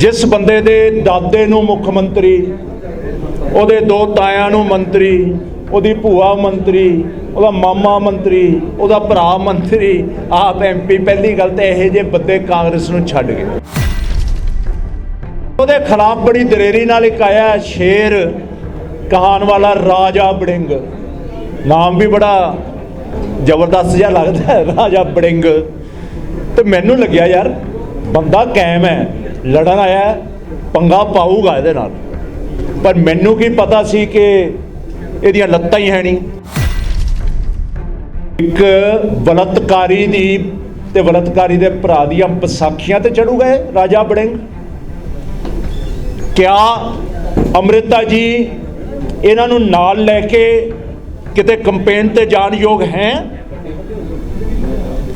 ਜਿਸ ਬੰਦੇ ਦੇ ਦਾਦੇ ਨੂੰ ਮੁੱਖ ਮੰਤਰੀ, ਉਹਦੇ ਦੋ ਤਾਇਆਂ ਨੂੰ ਮੰਤਰੀ, ਉਹਦੀ ਭੂਆ ਮੰਤਰੀ, ਉਹਦਾ ਮਾਮਾ ਮੰਤਰੀ, ਉਹਦਾ ਭਰਾ ਮੰਤਰੀ, ਆਪ ਐਮਪੀ ਪਹਿਲੀ ਗੱਲ ਤੇ ਇਹੋ ਜਿਹੇ ਬੰਦੇ ਕਾਂਗਰਸ ਨੂੰ ਛੱਡ ਗਏ। ਉਹਦੇ ਖਿਲਾਫ ਬੜੀ ਦਲੇਰੀ ਨਾਲ ਇੱਕ ਆਇਆ ਸ਼ੇਰ, ਕਹਾਣ ਵਾਲਾ ਰਾਜਾ ਬੜਿੰਗ। ਨਾਮ ਵੀ ਬੜਾ ਜ਼ਬਰਦਸਤ ਜਿਹਾ ਲੱਗਦਾ ਰਾਜਾ ਬੜਿੰਗ। ਤੇ ਮੈਨੂੰ ਲੱਗਿਆ ਯਾਰ, ਬੰਦਾ ਕਾਇਮ ਹੈ। ਲੜਨ ਆਇਆ, ਪੰਗਾ ਪਾਊਗਾ ਇਹਦੇ ਨਾਲ। ਪਰ ਮੈਨੂੰ ਕੀ ਪਤਾ ਸੀ ਕਿ ਇਹਦੀਆਂ ਲੱਤਾਂ ਹੀ ਹੈ ਨਹੀਂ। ਇੱਕ ਬਲਤਕਾਰੀ ਦੀ ਤੇ ਬਲਤਕਾਰੀ ਦੇ ਭਰਾ ਦੀਆਂ ਵਿਸਾਖੀਆਂ ਤੇ ਚੜੂ ਗਏ, ਰਾਜਾ ਬੜਿੰਗ। ਕਿਆ ਅੰਮ੍ਰਿਤਾ ਜੀ ਇਹਨਾਂ ਨੂੰ ਨਾਲ ਲੈ ਕੇ ਕਿਤੇ ਕੰਪੇਨ ਤੇ ਜਾਣ ਯੋਗ ਹੈ?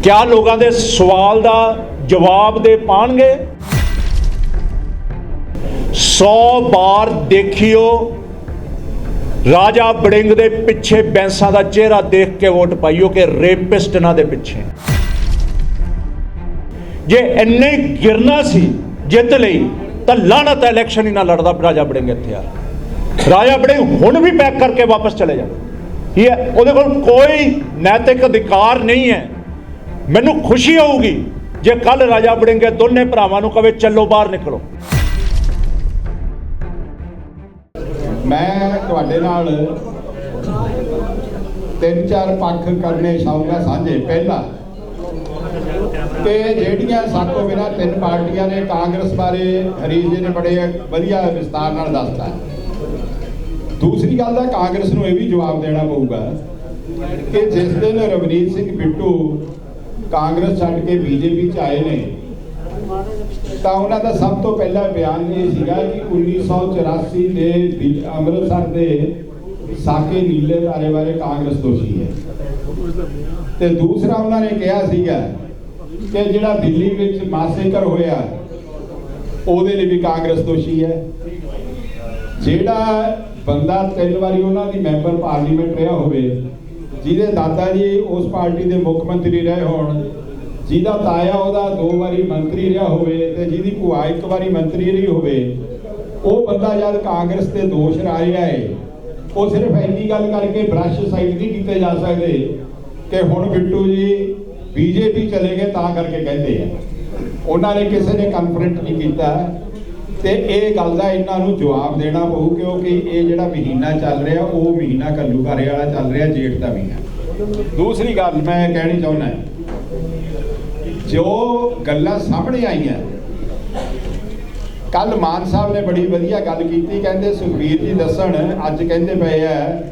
ਕਿਆ ਲੋਕਾਂ ਦੇ ਸਵਾਲ ਦਾ ਜਵਾਬ ਦੇ ਪਾਣਗੇ? 100 ਵਾਰ ਦੇਖਿਓ ਰਾਜਾ ਬੜਿੰਗ ਦੇ ਪਿੱਛੇ ਬੈਂਸਾਂ ਦਾ ਚਿਹਰਾ ਦੇਖ ਕੇ ਵੋਟ ਪਾਈਓ ਕਿ ਰੇਪਿਸਟ ਇਹਨਾਂ ਦੇ ਪਿੱਛੇ। ਜੇ ਇੰਨੇ ਗਿਰਨਾ ਸੀ ਜਿੱਤ ਲਈ ਤਾਂ ਲਾਣਤ ਇਲੈਕਸ਼ਨ ਹੀ ਨਾ ਲੜਦਾ ਰਾਜਾ ਬੜਿੰਗ ਇੱਥੇ ਆ। ਰਾਜਾ ਬੜਿੰਗ ਹੁਣ ਵੀ ਪੈਕ ਕਰਕੇ ਵਾਪਸ ਚਲੇ ਜਾ ਇਹ ਹੈ, ਉਹਦੇ ਕੋਲ ਕੋਈ ਨੈਤਿਕ ਅਧਿਕਾਰ ਨਹੀਂ ਹੈ। ਮੈਨੂੰ ਖੁਸ਼ੀ ਹੋਊਗੀ ਜੇ ਕੱਲ ਰਾਜਾ ਬੜਿੰਗ ਦੋਨੇ ਭਰਾਵਾਂ ਨੂੰ ਕਵੇ ਚੱਲੋ ਬਾਹਰ ਨਿਕਲੋ। ਮੈਂ ਤੁਹਾਡੇ ਨਾਲ ਤਿੰਨ ਚਾਰ ਪੱਖ ਕਰਨੇ ਚਾਹੂੰਗਾ ਸਾਂਝੇ। ਪਹਿਲਾ ਕਿ ਜਿਹੜੀਆਂ ਸਾਤੋਂ ਬਿਨਾਂ ਤਿੰਨ ਪਾਰਟੀਆਂ ਨੇ ਕਾਂਗਰਸ ਬਾਰੇ, ਹਰੀਸ਼ ਜੀ ਨੇ ਬੜੇ ਵਧੀਆ ਵਿਸਤਾਰ ਨਾਲ ਦੱਸਤਾ। ਦੂਸਰੀ ਗੱਲ ਦਾ ਕਾਂਗਰਸ ਨੂੰ ਇਹ ਵੀ ਜਵਾਬ ਦੇਣਾ ਪਊਗਾ ਕਿ ਜਿਸ ਦਿਨ ਰਵਨੀਤ ਸਿੰਘ ਬਿੱਟੂ ਕਾਂਗਰਸ ਛੱਡ ਕੇ ਬੀਜੇਪੀ ਚ ਆਏ ਨੇ ਤਾਂ ਉਹਨਾਂ ਦਾ ਸਭ ਤੋਂ ਪਹਿਲਾ ਬਿਆਨ ਇਹ ਸੀਗਾ ਕਿ 1984 ਦੇ ਅੰਮ੍ਰਿਤਸਰ ਦੇ ਸਾਕੇ ਨੀਲੇ ਤਾਰੇ ਬਾਰੇ ਕਾਂਗਰਸ ਦੋਸ਼ੀ ਹੈ। ਤੇ ਦੂਸਰਾ ਉਹਨਾਂ ਨੇ ਕਿਹਾ ਸੀਗਾ ਕਿ ਜਿਹੜਾ ਦਿੱਲੀ ਵਿੱਚ ਮਾਸੇਕਰ ਹੋਇਆ, ਉਹਦੇ ਲਈ ਵੀ ਕਾਂਗਰਸ ਦੋਸ਼ੀ ਹੈ। ਜਿਹੜਾ ਬੰਦਾ ਤਿੰਨ ਵਾਰੀ ਉਹਨਾਂ ਦੀ ਮੈਂਬਰ ਪਾਰਲੀਮੈਂਟ ਰਿਹਾ ਹੋਵੇ, ਜਿਹਦੇ ਦਾਦਾ ਜੀ ਉਸ ਪਾਰਟੀ ਦੇ ਮੁੱਖ ਮੰਤਰੀ ਰਹੇ ਹੋਣ ਜਿਹਦਾ ਤਾਇਆ ਉਹਦਾ ਦੋ ਵਾਰੀ ਮੰਤਰੀ ਰਿਹਾ ਹੋਵੇ ਤੇ ਜਿਹਦੀ ਭੂਆ ਇੱਕ ਵਾਰੀ ਮੰਤਰੀ ਰਹੀ ਹੋਵੇ, ਉਹ ਬੰਦਾ ਜਦ ਕਾਂਗਰਸ ਤੇ ਦੋਸ਼ ਲਾ ਰਿਹਾ ਹੈ ਉਹ ਸਿਰਫ ਇੰਨੀ ਗੱਲ ਕਰਕੇ ਬ੍ਰਸ਼ ਸਾਈਡ ਨਹੀਂ ਕੀਤੇ ਜਾ ਸਕਦੇ ਕਿ ਹੁਣ ਬਿੱਟੂ ਜੀ ਬੀਜੇਪੀ ਚਲੇ ਗਏ ਤਾਂ ਕਰਕੇ ਕਹਿੰਦੇ ਆ। ਉਹਨਾਂ ਨੇ ਕਿਸੇ ਨੇ ਕਨਫਰੰਟ ਨਹੀਂ ਕੀਤਾ ਤੇ ਇਹ ਗੱਲ ਦਾ ਇਹਨਾਂ ਨੂੰ ਜਵਾਬ ਦੇਣਾ ਪਊ ਕਿਉਂਕਿ ਇਹ ਜਿਹੜਾ ਮਹੀਨਾ ਚੱਲ ਰਿਹਾ, ਉਹ ਮਹੀਨਾ ਕੱਲੂ ਵਾਲਾ ਚੱਲ ਰਿਹਾ, ਜੇਠ ਦਾ ਮਹੀਨਾ। ਦੂਸਰੀ ਗੱਲ ਮੈਂ ਕਹਿਣੀ ਚਾਹੁੰਦਾ ਜੋ ਗੱਲਾਂ ਸਾਹਮਣੇ ਆਈਆਂ। ਕੱਲ ਮਾਨ ਸਾਹਿਬ ਨੇ ਬੜੀ ਵਧੀਆ ਗੱਲ ਕੀਤੀ, ਕਹਿੰਦੇ ਸੁਖਬੀਰ ਜੀ ਦੱਸਣ, ਅੱਜ ਕਹਿੰਦੇ ਪਏ ਆ,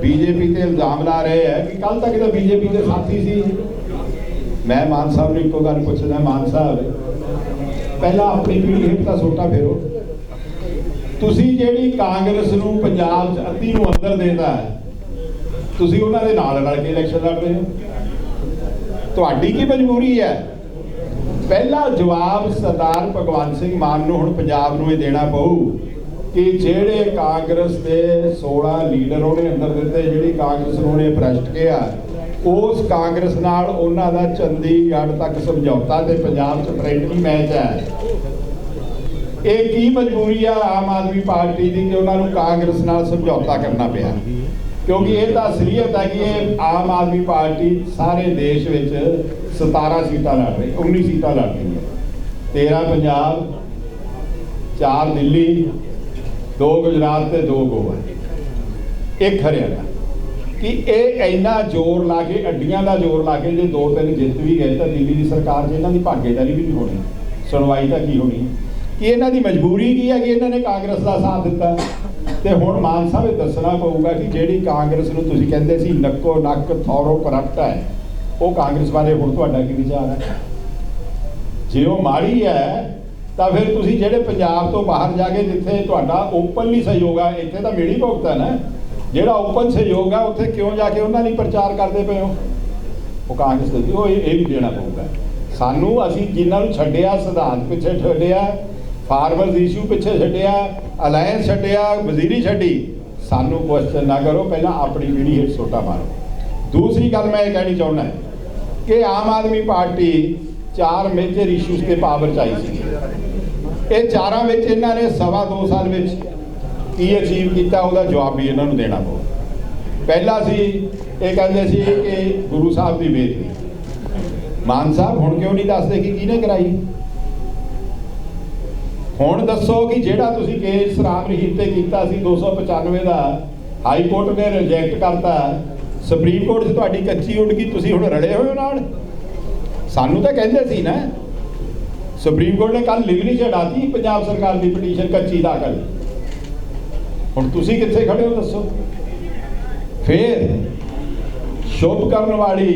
ਬੀਜੇਪੀ ਤੇ ਇਲਜ਼ਾਮ ਲਾ ਰਹੇ ਆ ਕਿ ਕੱਲ ਤੱਕ ਤਾਂ ਬੀਜੇਪੀ ਦੇ ਸਾਥੀ ਸੀ। ਮੈਂ ਮਾਨ ਸਾਹਿਬ ਨੂੰ ਇੱਕੋ ਗੱਲ ਪੁੱਛਦਾ, ਮਾਨ ਸਾਹਿਬ, ਪਹਿਲਾਂ ਆਪਣੀ ਪੀੜ੍ਹੀ ਹੇਠ ਤਾਂ ਸੋਟਾ ਫੇਰੋ। ਤੁਸੀਂ ਜਿਹੜੀ ਕਾਂਗਰਸ ਨੂੰ ਪੰਜਾਬ 'ਚ ਅੱਧੀ ਨੂੰ ਅੰਦਰ ਦੇਤਾ ਤੁਸੀਂ ਉਹਨਾਂ ਦੇ ਨਾਲ ਲੜ ਕੇ ਇਲੈਕਸ਼ਨ ਲੜ ਰਹੇ ਹੋ। ਤੁਹਾਡੀ ਕੀ ਮਜਬੂਰੀ ਹੈ? ਪਹਿਲਾ ਜਵਾਬ ਸਰਦਾਰ ਭਗਵੰਤ ਸਿੰਘ ਮਾਨ ਨੂੰ ਹੁਣ ਪੰਜਾਬ ਨੂੰ ਇਹ ਦੇਣਾ ਪਊ ਕਿ ਜਿਹੜੇ ਕਾਂਗਰਸ ਦੇ 16 ਲੀਡਰ ਉਹਨੇ ਅੰਦਰ ਦਿੱਤੇ, ਜਿਹੜੀ ਕਾਂਗਰਸ ਨੂੰ ਉਹਨੇ ਭ੍ਰਸ਼ਟ ਕਿਹਾ, ਉਸ ਕਾਂਗਰਸ ਨਾਲ ਉਹਨਾਂ ਦਾ ਚੰਡੀਗੜ੍ਹ ਤੱਕ ਸਮਝੌਤਾ ਤੇ ਪੰਜਾਬ 'ਚ ਫਰੈਂਡਲੀ ਮੈਚ ਹੈ। ਇਹ ਕੀ ਮਜਬੂਰੀ ਆ ਆਮ ਆਦਮੀ ਪਾਰਟੀ ਦੀ ਕਿ ਉਹਨਾਂ ਨੂੰ ਕਾਂਗਰਸ ਨਾਲ ਸਮਝੌਤਾ ਕਰਨਾ ਪਿਆ? ਕਿਉਂਕਿ ਇਹ ਤਾਂ ਅਸਲੀਅਤ ਹੈ ਕਿ ਇਹ ਆਮ ਆਦਮੀ ਪਾਰਟੀ ਸਾਰੇ ਦੇਸ਼ ਵਿੱਚ 17 ਸੀਟਾਂ ਲੜ ਰਹੀ 19 ਸੀਟਾਂ ਲੜ ਰਹੀ ਹੈ। 13 ਪੰਜਾਬ 4 ਦਿੱਲੀ 2 ਗੁਜਰਾਤ ਤੇ 2 ਗੋਆ। ਇੱਕ ਹਰਿਆਣਾ। ਕਿ ਇਹ ਇੰਨਾ ਜ਼ੋਰ ਲਾ ਕੇ, ਅੱਡੀਆਂ ਦਾ ਜ਼ੋਰ ਲਾ ਕੇ ਜੇ ਦੋ ਤਿੰਨ ਜਿੱਤ ਵੀ ਗਏ ਤਾਂ ਦਿੱਲੀ ਦੀ ਸਰਕਾਰ 'ਚ ਇਹਨਾਂ ਦੀ ਭਾਗੇਦਾਰੀ ਵੀ ਨਹੀਂ ਹੋਣੀ, ਸੁਣਵਾਈ ਤਾਂ ਕੀ ਹੋਣੀ? ਕਿ ਇਹਨਾਂ ਦੀ ਮਜਬੂਰੀ ਕੀ ਹੈ ਕਿ ਇਹਨਾਂ ਨੇ ਕਾਂਗਰਸ ਦਾ ਸਾਥ ਦਿੱਤਾ? ਤੇ ਹੁਣ ਮਾਨ ਸਾਹਿਬ ਇਹ ਦੱਸਣਾ ਪਊਗਾ ਕਿ ਜਿਹੜੀ ਕਾਂਗਰਸ ਨੂੰ ਤੁਸੀਂ ਕਹਿੰਦੇ ਸੀ ਨੱਕੋ ਨੱਕ, ਥੌਰੋ ਕਰਪਟ ਹੈ, ਉਹ ਕਾਂਗਰਸ ਬਾਰੇ ਹੁਣ ਤੁਹਾਡਾ ਕੀ ਵਿਚਾਰ ਹੈ? ਜੇ ਉਹ ਮਾੜੀ ਹੈ, ਤਾਂ ਫਿਰ ਤੁਸੀਂ ਜਿਹੜੇ ਪੰਜਾਬ ਤੋਂ ਬਾਹਰ ਜਾ ਕੇ ਜਿੱਥੇ ਤੁਹਾਡਾ ਓਪਨਲੀ ਸਹਿਯੋਗ ਆ, ਇੱਥੇ ਤਾਂ ਮੇਰੀ ਭੁਗਤ ਹੈ ਨਾ। ਜਿਹੜਾ ਓਪਨ ਸਹਿਯੋਗ ਆ, ਉੱਥੇ ਕਿਉਂ ਜਾ ਕੇ ਉਹਨਾਂ ਲਈ ਪ੍ਰਚਾਰ ਕਰਦੇ ਪਏ ਹੋ? ਉਹ ਕਾਂਗਰਸ ਦੇ ਉਹ ਇਹ ਇਹ ਵੀ ਦੇਣਾ ਪਊਗਾ। ਸਾਨੂੰ ਅਸੀਂ ਜਿਨ੍ਹਾਂ ਨੂੰ ਛੱਡਿਆ, ਸਿਧਾਂਤ ਪਿੱਛੇ ਛੱਡਿਆ ਫਾਰਮਰਸ ਇਸ਼ੂ ਪਿੱਛੇ ਛੱਡਿਆ ਅਲਾਈਅੰਸ ਛੱਡਿਆ, ਵਜ਼ੀਰੀ ਛੱਡੀ। ਸਾਨੂੰ ਕੁਐਸਚਨ ਨਾ ਕਰੋ, ਪਹਿਲਾਂ ਆਪਣੀ ਪੀੜ੍ਹੀ ਹੇਠ ਸੋਟਾ ਮਾਰੋ। ਦੂਸਰੀ ਗੱਲ ਮੈਂ ਇਹ ਕਹਿਣੀ ਚਾਹੁੰਦਾ ਕਿ ਆਮ ਆਦਮੀ ਪਾਰਟੀ ਚਾਰ ਮੇਜਰ ਇਸ਼ੂਜ਼ ਤੇ ਪਾਵਰ ਚ ਆਈ ਸੀ। ਇਹ ਚਾਰਾਂ ਵਿੱਚ ਇਹਨਾਂ ਨੇ ਸਵਾ ਦੋ ਸਾਲ ਵਿੱਚ ਕੀ ਅਚੀਵ ਕੀਤਾ, ਉਹਦਾ ਜਵਾਬ ਵੀ ਇਹਨਾਂ ਨੂੰ ਦੇਣਾ ਪਊ। ਪਹਿਲਾ ਸੀ, ਇਹ ਕਹਿੰਦੇ ਸੀ ਕਿ ਗੁਰੂ ਸਾਹਿਬ ਦੀ ਬੇਦਬੀ ਮਾਨ ਸਾਹਿਬ ਹੁਣ ਕਿਉਂ ਨਹੀਂ ਦੱਸਦੇ ਕਿ ਕਿਹਨੇ ਕਰਾਈ? ਹੁਣ ਦੱਸੋ ਕਿ ਜਿਹੜਾ ਤੁਸੀਂ ਕੇਸ ਰਾਮ ਰਹੀਮ ਤੇ ਕੀਤਾ ਸੀ 295 ਦਾ, ਹਾਈ ਕੋਰਟ ਨੇ ਰਿਜੈਕਟ ਕਰਤਾ, ਸੁਪਰੀਮ ਕੋਰਟ 'ਚ ਤੁਹਾਡੀ ਕੱਚੀ ਉੱਡ ਗਈ, ਤੁਸੀਂ ਹੁਣ ਰਲੇ ਹੋਏ ਹੋ ਨਾਲ? ਸਾਨੂੰ ਤਾਂ ਕਹਿੰਦੇ ਸੀ ਨਾ, ਸੁਪਰੀਮ ਕੋਰਟ ਨੇ ਕੱਲ ਲਿਵਰੀ ਚੜਾਤੀ ਪੰਜਾਬ ਸਰਕਾਰ ਦੀ ਪਟੀਸ਼ਨ ਕੱਚੀ ਦਾਖਲ। ਹੁਣ ਤੁਸੀਂ ਕਿੱਥੇ ਖੜੇ ਹੋ ਦੱਸੋ? ਫਿਰ ਸ਼ੁਭ ਕਰਨ ਵਾਲੀ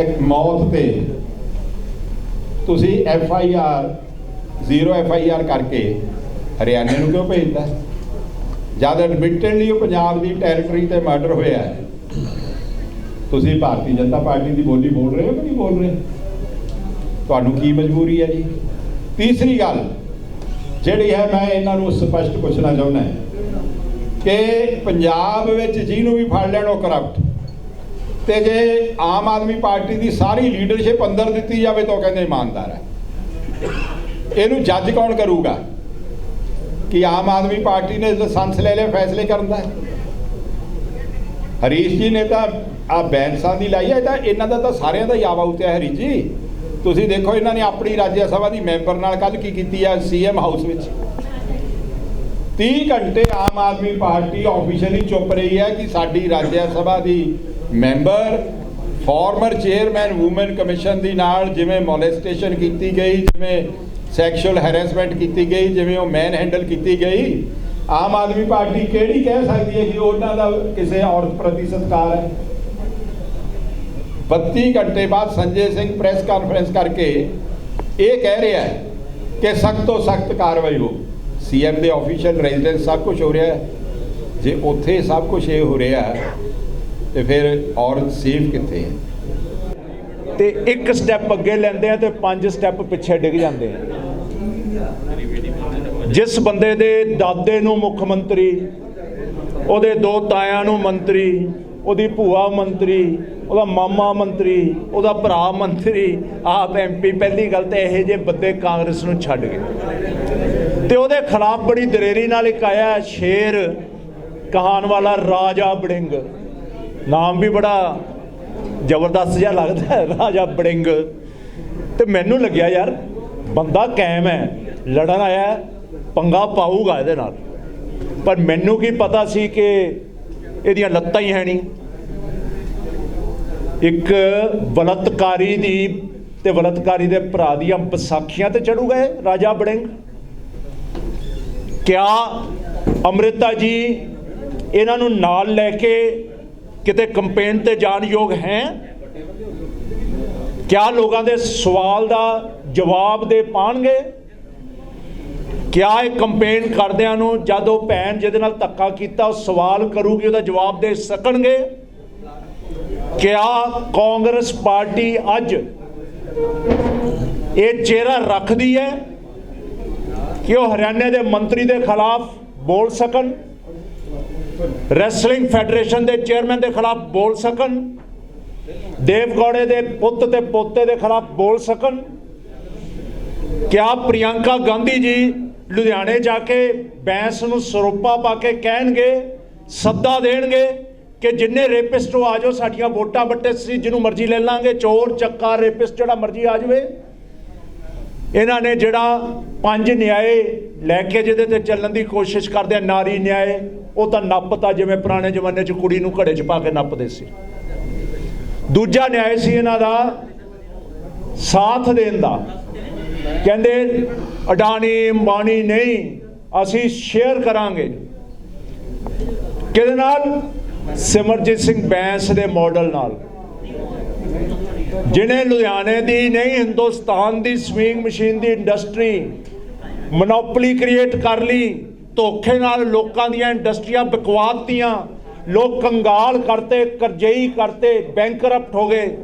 ਇੱਕ ਮੌਤ ਤੇ ਤੁਸੀਂ F I R zero F I R ਕਰਕੇ ਹਰਿਆਣੇ ਨੂੰ ਕਿਉਂ ਭੇਜਦਾ ਜਦ ਐਡਮਿਟਡਲੀ ਉਹ ਪੰਜਾਬ ਦੀ ਟੈਰੀਟਰੀ ਤੇ ਮਰਡਰ ਹੋਇਆ ਹੈ। ਤੁਸੀਂ ਭਾਰਤੀ ਜਨਤਾ ਪਾਰਟੀ ਦੀ ਬੋਲੀ ਬੋਲ ਰਹੇ ਹੋ ਕਿ ਨਹੀਂ ਬੋਲ ਰਹੇ? ਤੁਹਾਨੂੰ ਕੀ ਮਜਬੂਰੀ ਹੈ ਜੀ? ਤੀਸਰੀ ਗੱਲ, ਜਿਹੜੀ ਹੈ ਮੈਂ ਇਹਨਾਂ ਨੂੰ ਸਪਸ਼ਟ ਪੁੱਛਣਾ ਚਾਹੁੰਦਾ ਹਾਂ ਕਿ ਪੰਜਾਬ ਵਿੱਚ ਜਿਹਨੂੰ ਵੀ ਫੜ ਲੈਣ, ਉਹ ਕਰਪਟ ਤੇ ਜੇ ਆਮ ਆਦਮੀ ਪਾਰਟੀ ਦੀ ਸਾਰੀ ਲੀਡਰਸ਼ਿਪ ਅੰਦਰ ਦਿੱਤੀ ਜਾਵੇ ਤਾਂ ਉਹ ਕਹਿੰਦੇ ਇਮਾਨਦਾਰ ਹੈ। ਇਹਨੂੰ ਜੱਜ ਕੌਣ ਕਰੂਗਾ? ਕਿ ਆਮ ਆਦਮੀ ਪਾਰਟੀ ਨੇ ਲਾਇਸੈਂਸ ਲੈ ਲਿਆ, ਫੈਸਲੇ ਕਰਨ ਦਾ। ਹਰੀਸ਼ ਜੀ ਨੇ ਤਾਂ ਆ ਬੈਂਸਾਂ ਦੀ ਲਾਈ ਹੈ ਤਾਂ ਇਹਨਾਂ ਦਾ ਤਾਂ ਸਾਰਿਆਂ ਦਾ ਹੀ ਆਵਾ ਉਤਿਆ ਹਰੀਸ਼ ਜੀ। ਤੁਸੀਂ ਦੇਖੋ ਇਹਨਾਂ ਨੇ ਆਪਣੀ ਰਾਜ ਸਭਾ ਦੀ ਮੈਂਬਰ ਨਾਲ ਕੱਲ ਕੀ ਕੀਤੀ ਆ ਸੀਐਮ ਹਾਊਸ ਵਿੱਚ। 30 ਘੰਟੇ ਆਮ ਆਦਮੀ ਪਾਰਟੀ ਆਫੀਸ਼ੀਅਲੀ ਚੁੱਪ ਰਹੀ ਹੈ ਕਿ ਸਾਡੀ ਰਾਜ ਸਭਾ ਦੀ member former chairman women commission ਦੀ ਨਾਲ ਜਿਵੇਂ ਮੋਲੈਸਟੇਸ਼ਨ ਕੀਤੀ ਗਈ, ਜਿਵੇਂ ਸੈਕਸ਼ੂਅਲ ਹੈਰੈਸਮੈਂਟ ਕੀਤੀ ਗਈ, ਜਿਵੇਂ ਉਹ ਮੈਨ ਹੈਂਡਲ ਕੀਤੀ ਗਈ। ਆਮ ਆਦਮੀ ਪਾਰਟੀ ਕਿਹੜੀ ਕਹਿ ਸਕਦੀ ਹੈ ਕਿ ਉਹਨਾਂ ਦਾ ਕਿਸੇ ਔਰਤ ਪ੍ਰਤੀ ਸਤਿਕਾਰ ਹੈ? 32 ਘੰਟੇ ਬਾਅਦ ਸੰਜੇ ਸਿੰਘ ਪ੍ਰੈਸ ਕਾਨਫਰੰਸ ਕਰਕੇ ਇਹ ਕਹਿ ਰਿਹਾ ਹੈ ਕਿ ਸਖਤ ਤੋਂ ਸਖਤ ਕਾਰਵਾਈ ਹੋ। ਸੀਐਮ ਦੇ ਆਫੀਸ਼ੀਅਲ ਰੈਜ਼ੀਡੈਂਸ ਸਭ ਕੁਝ ਹੋ ਰਿਹਾ ਹੈ। ਜੇ ਉੱਥੇ ਸਭ ਕੁਝ ਇਹ ਹੋ ਰਿਹਾ ਹੈ, ਤੇ ਫਿਰ ਔਰਤ ਸੇਫ ਕਿੱਥੇ ਹੈ? ਤੇ ਇੱਕ ਸਟੈਪ ਅੱਗੇ ਲੈਂਦੇ ਆ ਤੇ ਪੰਜ ਸਟੈਪ ਪਿੱਛੇ ਡਿੱਗ ਜਾਂਦੇ ਆ। ਜਿਸ ਬੰਦੇ ਦੇ ਦਾਦੇ ਨੂੰ ਮੁੱਖ ਮੰਤਰੀ, ਉਹਦੇ ਦੋ ਤਾਇਆਂ ਨੂੰ ਮੰਤਰੀ, ਉਹਦੀ ਭੂਆ ਮੰਤਰੀ, ਉਹਦਾ ਮਾਮਾ ਮੰਤਰੀ, ਉਹਦਾ ਭਰਾ ਮੰਤਰੀ, ਆਪ ਐਮਪੀ ਪਹਿਲੀ ਗੱਲ ਤੇ ਇਹ ਜੇ ਬੰਦੇ ਕਾਂਗਰਸ ਨੂੰ ਛੱਡ ਗਏ। ਤੇ ਉਹਦੇ ਖਿਲਾਫ ਬੜੀ ਦਲੇਰੀ ਨਾਲ ਇੱਕ ਆਇਆ ਸ਼ੇਰ ਕਹਾਣ ਵਾਲਾ ਰਾਜਾ ਬੜਿੰਗ। ਨਾਮ ਵੀ ਬੜਾ ਜ਼ਬਰਦਸਤ ਜਿਹਾ ਲੱਗਦਾ ਹੈ, ਰਾਜਾ ਬੜਿੰਗ। ਤੇ ਮੈਨੂੰ ਲੱਗਿਆ ਯਾਰ, ਬੰਦਾ ਕਾਇਮ ਹੈ, ਲੜਨ ਆਇਆ ਪੰਗਾ ਪਾਊਗਾ ਇਹਦੇ ਨਾਲ। ਪਰ ਮੈਨੂੰ ਕੀ ਪਤਾ ਸੀ ਕਿ ਇਹਦੀਆਂ ਲੱਤਾਂ ਹੀ ਹੈ ਨਹੀਂ। ਇੱਕ ਬਲਤਕਾਰੀ ਦੀ ਤੇ ਬਲਤਕਾਰੀ ਦੇ ਭਰਾ ਦੀਆਂ ਵਿਸਾਖੀਆਂ ਤੇ ਚੜੂ ਗਏ ਰਾਜਾ ਬੜਿੰਗ। ਕਿਆ ਅੰਮ੍ਰਿਤਾ ਜੀ ਇਹਨਾਂ ਨੂੰ ਨਾਲ ਲੈ ਕੇ ਕਿਤੇ ਕੰਪੇਨ ਤੇ ਜਾਣ ਯੋਗ ਹੈ? ਕਿਆ ਲੋਕਾਂ ਦੇ ਸਵਾਲ ਦਾ ਜਵਾਬ ਦੇ ਪਾਣਗੇ? ਕਿਆ ਇਹ ਕੰਪੇਨ ਕਰਦਿਆਂ ਨੂੰ ਜਦ ਉਹ ਭੈਣ ਜਿਹਦੇ ਨਾਲ ਧੱਕਾ ਕੀਤਾ, ਉਹ ਸਵਾਲ ਕਰੂਗੀ, ਉਹਦਾ ਜਵਾਬ ਦੇ ਸਕਣਗੇ? ਕਿਆ ਕਾਂਗਰਸ ਪਾਰਟੀ ਅੱਜ ਇਹ ਚਿਹਰਾ ਰੱਖਦੀ ਹੈ ਕਿ ਉਹ ਹਰਿਆਣੇ ਦੇ ਮੰਤਰੀ ਦੇ ਖਿਲਾਫ ਬੋਲ ਸਕਣ? ਰੈਸਲਿੰਗ ਫੈਡਰੇਸ਼ਨ ਦੇ ਚੇਅਰਮੈਨ ਦੇ ਖਿਲਾਫ ਬੋਲ ਸਕਣ ਦੇਵਗੌੜੇ ਦੇ ਪੁੱਤ ਤੇ ਪੋਤੇ ਦੇ ਖਿਲਾਫ ਬੋਲ ਸਕਣ, ਕਿਆ ਪ੍ਰਿਯੰਕਾ ਗਾਂਧੀ ਜੀ ਲੁਧਿਆਣੇ ਜਾ ਕੇ ਬੈਂਸ ਨੂੰ ਸਰੋਪਾ ਪਾ ਕੇ ਕਹਿਣਗੇ, ਸੱਦਾ ਦੇਣਗੇ ਕਿ ਜਿੰਨੇ ਰੇਪਿਸਟ ਹੋ ਆ ਜਾਓ, ਸਾਡੀਆਂ ਵੋਟਾਂ ਬੱਟੇ ਸੀ ਜਿਹਨੂੰ ਮਰਜ਼ੀ ਲੈ ਲਾਂਗੇ, ਚੋਰ, ਚੱਕਾ ਰੇਪਿਸਟ ਜਿਹੜਾ ਮਰਜ਼ੀ ਆ ਜਾਵੇ। ਇਹਨਾਂ ਨੇ ਜਿਹੜਾ ਪੰਜ ਨਿਆਏ ਲੈ ਕੇ ਜਿਹਦੇ ਤੇ ਚੱਲਣ ਦੀ ਕੋਸ਼ਿਸ਼ ਕਰਦੇ ਆ, ਨਾਰੀ ਨਿਆਏ ਉਹ ਤਾਂ ਨੱਪਤਾ ਜਿਵੇਂ ਪੁਰਾਣੇ ਜ਼ਮਾਨੇ 'ਚ ਕੁੜੀ ਨੂੰ ਘੜੇ 'ਚ ਪਾ ਕੇ ਨੱਪਦੇ ਸੀ। ਦੂਜਾ ਨਿਆਏ ਸੀ ਇਹਨਾਂ ਦਾ ਸਾਥ ਦੇਣ ਦਾ। ਕਹਿੰਦੇ, ਅਡਾਨੀ ਅੰਬਾਨੀ ਨਹੀਂ, ਅਸੀਂ ਸ਼ੇਅਰ ਕਰਾਂਗੇ। ਕਿਹਦੇ ਨਾਲ? ਸਿਮਰਜੀਤ ਸਿੰਘ ਬੈਂਸ ਦੇ ਮਾਡਲ ਨਾਲ। ਜਿਨੇ ਲੁਧਿਆਣੇ ਦੀ ਨਹੀਂ, ਹਿੰਦੁਸਤਾਨ ਦੀ ਸਵਿੰਗ ਮਸ਼ੀਨ ਦੀ ਇੰਡਸਟਰੀ ਮੋਨੋਪੋਲੀ ਕ੍ਰੀਏਟ ਕਰ ਲਈ। ਧੋਖੇ ਨਾਲ ਲੋਕਾਂ ਦੀਆਂ ਇੰਡਸਟਰੀਆਂ ਬਕਵਾਤੀਆਂ ਲੋਕ ਕੰਗਾਲ ਕਰਤੇ, ਕਰਜ਼ਈ ਕਰਤੇ ਬੈਂਕਰਪਟ ਹੋ ਗਏ।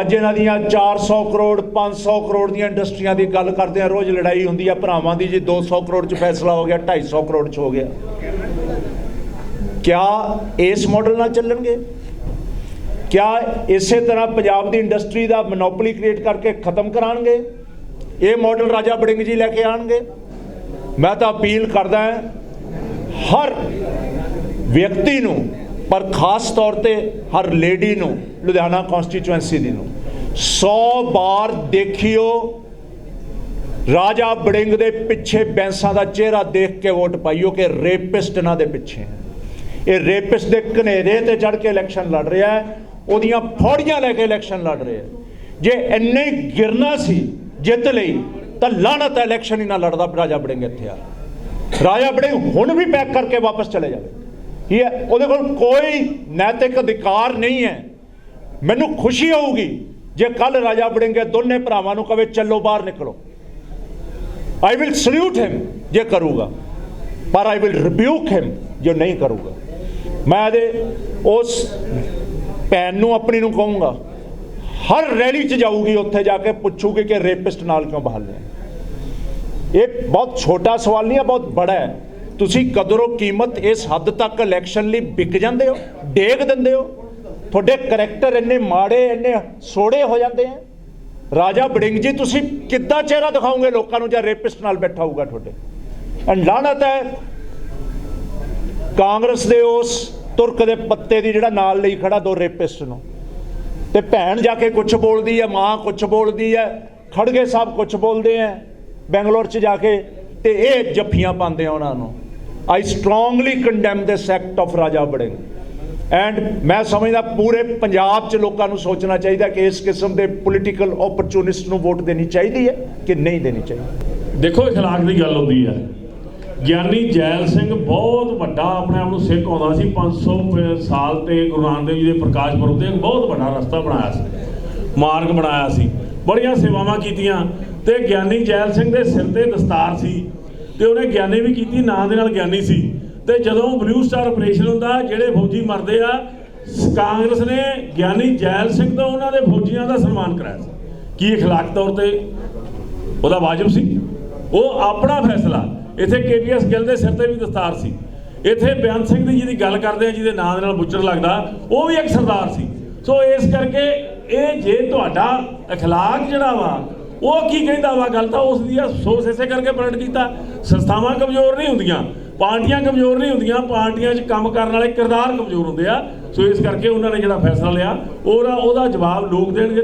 ਅੱਜ ਇਹਨਾਂ ਦੀਆਂ 400 ਕਰੋੜ 500 ਕਰੋੜ ਦੀਆਂ ਇੰਡਸਟਰੀਆਂ ਦੀ ਗੱਲ ਕਰਦੇ ਆ, ਰੋਜ਼ ਲੜਾਈ ਹੁੰਦੀ ਆ ਭਰਾਵਾਂ ਦੀ, ਜੀ 200 ਕਰੋੜ ਚ ਫੈਸਲਾ ਹੋ ਗਿਆ 250 ਕਰੋੜ ਚ ਹੋ ਗਿਆ। ਕਿਆ ਇਸ ਮਾਡਲ ਨਾਲ ਚੱਲਣਗੇ? ਕਿਆ ਇਸੇ ਤਰ੍ਹਾਂ ਪੰਜਾਬ ਦੀ ਇੰਡਸਟਰੀ ਦਾ ਮੋਨੋਪੋਲੀ ਕ੍ਰੀਏਟ ਕਰਕੇ ਖਤਮ ਕਰਾਣਗੇ? ਇਹ ਮਾਡਲ ਰਾਜਾ ਬੜਿੰਗ ਜੀ ਲੈ ਕੇ ਆਣਗੇ। ਮੈਂ ਤਾਂ ਅਪੀਲ ਕਰਦਾ ਹਰ ਵਿਅਕਤੀ ਨੂੰ, ਪਰ ਖਾਸ ਤੌਰ ਤੇ ਹਰ ਲੇਡੀ ਨੂੰ, ਲੁਧਿਆਣਾ ਕਨਸਟੀਚੁਐਂਸੀ ਦੀ ਨੂੰ 100 ਵਾਰ ਦੇਖਿਓ, ਰਾਜਾ ਬੜਿੰਗ ਦੇ ਪਿੱਛੇ ਬੈਂਸਾਂ ਦਾ ਚਿਹਰਾ ਦੇਖ ਕੇ ਵੋਟ ਪਾਈਓ ਕਿ ਰੇਪਿਸਟ ਇਹਨਾਂ ਦੇ ਪਿੱਛੇ ਇਹ ਰੇਪਿਸਟ ਦੇ ਘਨੇਰੇ ਤੇ ਚੜ ਕੇ ਇਲੈਕਸ਼ਨ ਲੜ ਰਿਹਾ ਹੈ, ਉਹਦੀਆਂ ਫੌੜੀਆਂ ਲੈ ਕੇ ਇਲੈਕਸ਼ਨ ਲੜ ਰਿਹਾ ਹੈ। ਜੇ ਇੰਨੇ ਗਿਰਨਾ ਸੀ ਜਿੱਤ ਲਈ ਤਾਂ ਲਾਹਨਤ ਹੈ ਇਲੈਕਸ਼ਨ ਹੀ ਨਾ ਲੜਦਾ ਰਾਜਾ ਬੜਿੰਗ ਇੱਥੇ ਆ। ਰਾਜਾ ਬੜਿੰਗ ਹੁਣ ਵੀ ਪੈਕ ਕਰਕੇ ਵਾਪਸ ਚਲੇ ਜਾਵੇ। ਇਹ ਹੈ, ਉਹਦੇ ਕੋਲ ਕੋਈ ਨੈਤਿਕ ਅਧਿਕਾਰ ਨਹੀਂ ਹੈ। ਮੈਨੂੰ ਖੁਸ਼ੀ ਹੋਊਗੀ ਜੇ ਕੱਲ ਰਾਜਾ ਬੜਿੰਗ ਦੋਨੇ ਭਰਾਵਾਂ ਨੂੰ ਕਵੇ ਚੱਲੋ ਬਾਹਰ ਨਿਕਲੋ। ਆਈ ਵਿਲ ਸਲੂਟ ਹਿਮ ਜੇ ਕਰੂਗਾ। ਪਰ ਆਈ ਵਿਲ ਰਿਬਿਊਕ ਹਿਮ ਜੇ ਨਹੀਂ ਕਰੂਗਾ। ਮੈਂ ਇਹਦੇ ਉਸ ਭੈਣ ਨੂੰ ਆਪਣੀ ਨੂੰ ਕਹੂੰਗਾ ਹਰ ਰੈਲੀ 'ਚ ਜਾਊਗੀ, ਉੱਥੇ ਜਾ ਕੇ ਪੁੱਛੂਗੀ ਕਿ ਰੇਪਿਸਟ ਨਾਲ ਕਿਉਂ ਬਹਾਲ ਲਿਆ ਇਹ ਬਹੁਤ ਛੋਟਾ ਸਵਾਲ ਨਹੀਂ ਹੈ, ਬਹੁਤ ਬੜਾ ਹੈ। ਤੁਸੀਂ ਕਦਰੋ ਕੀਮਤ ਇਸ ਹੱਦ ਤੱਕ ਇਲੈਕਸ਼ਨ ਲਈ ਵਿਕ ਜਾਂਦੇ ਹੋ, ਡੇਗ ਦਿੰਦੇ ਹੋ? ਤੁਹਾਡੇ ਕਰੈਕਟਰ ਇੰਨੇ ਮਾੜੇ, ਇੰਨੇ ਸੋੜੇ ਹੋ ਜਾਂਦੇ ਆ ਰਾਜਾ ਬੜਿੰਗ ਜੀ, ਤੁਸੀਂ ਕਿੱਦਾਂ ਚਿਹਰਾ ਦਿਖਾਓਗੇ ਲੋਕਾਂ ਨੂੰ ਜਾਂ ਰੇਪਿਸਟ ਨਾਲ ਬੈਠਾ ਹੋਊਗਾ ਤੁਹਾਡੇ? ਐਂਡ ਲਾਹਨਤ ਹੈ। ਕਾਂਗਰਸ ਦੇ ਉਸ ਤੁਰਕ ਦੇ ਪੱਤੇ ਦੀ ਜਿਹੜਾ ਨਾਲ ਲਈ ਖੜਾ ਦੋ ਰੇਪਿਸਟ ਨੂੰ। ਤੇ ਭੈਣ ਜਾ ਕੇ ਕੁਝ ਬੋਲਦੀ ਹੈ, ਮਾਂ ਕੁਝ ਬੋਲਦੀ ਹੈ, ਖੜਗੇ ਸਾਹਿਬ ਕੁਝ ਬੋਲਦੇ ਆ ਬੈਂਗਲੌਰ 'ਚ ਜਾ ਕੇ ਤੇ ਇਹ ਜੱਫੀਆਂ ਪਾਉਂਦੇ ਆ ਉਹਨਾਂ ਨੂੰ। I strongly condemn this act of Raja Warring and ਮੈਂ ਸਮਝਦਾ ਪੂਰੇ ਪੰਜਾਬ 'ਚ ਲੋਕਾਂ ਨੂੰ ਸੋਚਣਾ ਚਾਹੀਦਾ ਕਿ ਇਸ ਕਿਸਮ ਦੇ ਪੋਲੀਟੀਕਲ ਓਪਰਚੁਨਿਸਟ ਨੂੰ ਵੋਟ ਦੇਣੀ ਚਾਹੀਦੀ ਹੈ ਕਿ ਨਹੀਂ ਦੇਣੀ ਚਾਹੀਦੀ। ਦੇਖੋ, ਇਖਲਾਕ ਦੀ ਗੱਲ ਹੁੰਦੀ ਹੈ। ਗਿਆਨੀ ਜੈਲ ਸਿੰਘ ਬਹੁਤ ਵੱਡਾ ਆਪਣੇ ਆਪ ਨੂੰ ਸਿੱਖ ਆਉਂਦਾ ਸੀ 500 ਪ- ਸਾਲ ਤੇ ਗੁਰੂ ਨਾਨਕ ਦੇਵ ਜੀ ਦੇ ਪ੍ਰਕਾਸ਼ ਪੁਰਬ ਤੇ ਇੱਕ ਬਹੁਤ ਵੱਡਾ ਰਸਤਾ ਬਣਾਇਆ ਸੀ ਮਾਰਗ ਬਣਾਇਆ ਸੀ ਬੜੀਆਂ ਸੇਵਾਵਾਂ ਕੀਤੀਆਂ ਤੇ ਗਿਆਨੀ ਜੈਲ ਸਿੰਘ ਦੇ ਸਿਰ ਤੇ ਦਸਤਾਰ ਸੀ ਤੇ ਉਹਨੇ ਗਿਆਨੀ ਵੀ ਕੀਤੀ ਨਾਂ ਦੇ ਨਾਲ ਗਿਆਨੀ ਸੀ ਤੇ ਜਦੋਂ ਬਲੂ ਸਟਾਰ ਆਪਰੇਸ਼ਨ ਹੁੰਦਾ ਜਿਹੜੇ ਫੌਜੀ ਮਰਦੇ ਆ ਸ- ਕਾਂਗਰਸ ਨੇ ਗਿਆਨੀ ਜੈਲ ਸਿੰਘ ਤੋਂ ਉਹਨਾਂ ਦੇ ਫੌਜੀਆਂ ਦਾ ਸਨਮਾਨ ਕਰਾਇਆ ਸੀ ਕੀ اخلاق ਤੌਰ ਤੇ ਉਹਦਾ ਵਾਜਬ ਸੀ ਉਹ ਆਪਣਾ ਫੈਸਲਾ ਇੱਥੇ ਕੇਪੀਐਸ ਗਿੱਲ ਦੇ ਸਿਰ ਤੇ ਵੀ ਦਸਤਾਰ ਸੀ ਇੱਥੇ ਬਿਆਨ ਸਿੰਘ ਦੀ ਜਿਹਦੀ ਗੱਲ ਕਰਦੇ ਆ ਜਿਹਦੇ ਨਾਂ ਦੇ ਨਾਲ ਬੁੱਚੜ ਲੱਗਦਾ ਉਹ ਵੀ ਇੱਕ ਸਰਦਾਰ ਸੀ ਸੋ ਇਸ ਕਰਕੇ ਇਹ ਜੇ ਤੁਹਾਡਾ اخلاق ਜਿਹੜਾ ਵਾ ਉਹ ਕੀ ਕਹਿੰਦਾ ਵਾ ਗੱਲ ਤਾਂ ਉਸ ਦੀ ਅਫਸੋਸ ਇਸੇ ਕਰਕੇ ਪ੍ਰਗਟ ਕੀਤਾ ਸੰਸਥਾਵਾਂ ਕਮਜ਼ੋਰ ਨਹੀਂ ਹੁੰਦੀਆਂ ਪਾਰਟੀਆਂ ਕਮਜ਼ੋਰ ਨਹੀਂ ਹੁੰਦੀਆਂ ਪਾਰਟੀਆਂ 'ਚ ਕੰਮ ਕਰਨ ਵਾਲੇ ਕਿਰਦਾਰ ਕਮਜ਼ੋਰ ਹੁੰਦੇ ਆ ਸੋ ਇਸ ਕਰਕੇ ਉਹਨਾਂ ਨੇ ਜਿਹੜਾ ਫੈਸਲਾ ਲਿਆ ਉਹਦਾ ਉਹਦਾ ਜਵਾਬ ਲੋਕ ਦੇਣਗੇ